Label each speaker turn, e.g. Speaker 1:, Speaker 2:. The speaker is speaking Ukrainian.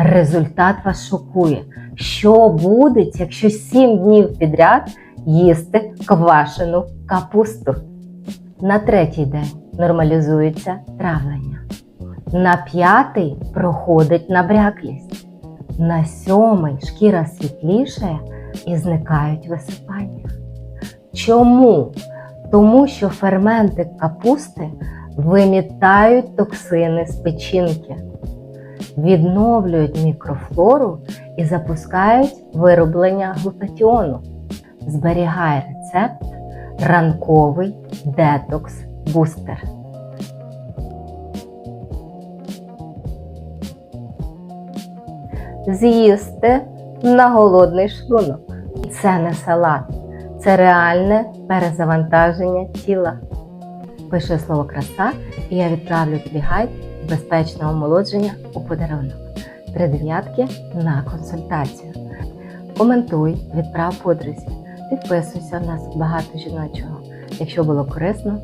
Speaker 1: Результат вас шокує. Що буде, якщо 7 днів підряд їсти квашену капусту? На третій день нормалізується травлення. На п'ятий проходить набряклість. На сьомий шкіра світлішає і зникають висипання. Чому? Тому що ферменти капусти вимітають токсини з печінки, відновлюють мікрофлору і запускають вироблення глутатіону. Зберігає рецепт ранковий детокс бустер. З'їсти на голодний шлунок. Це не салат, це реальне перезавантаження тіла. Пиши слово краса, і я відправлю тобі гайд безпечного омолодження у подарунок. Три дев'ятки на консультацію. Коментуй, відправ подрузі, підписуйся, в нас багато жіночого. Якщо було корисно,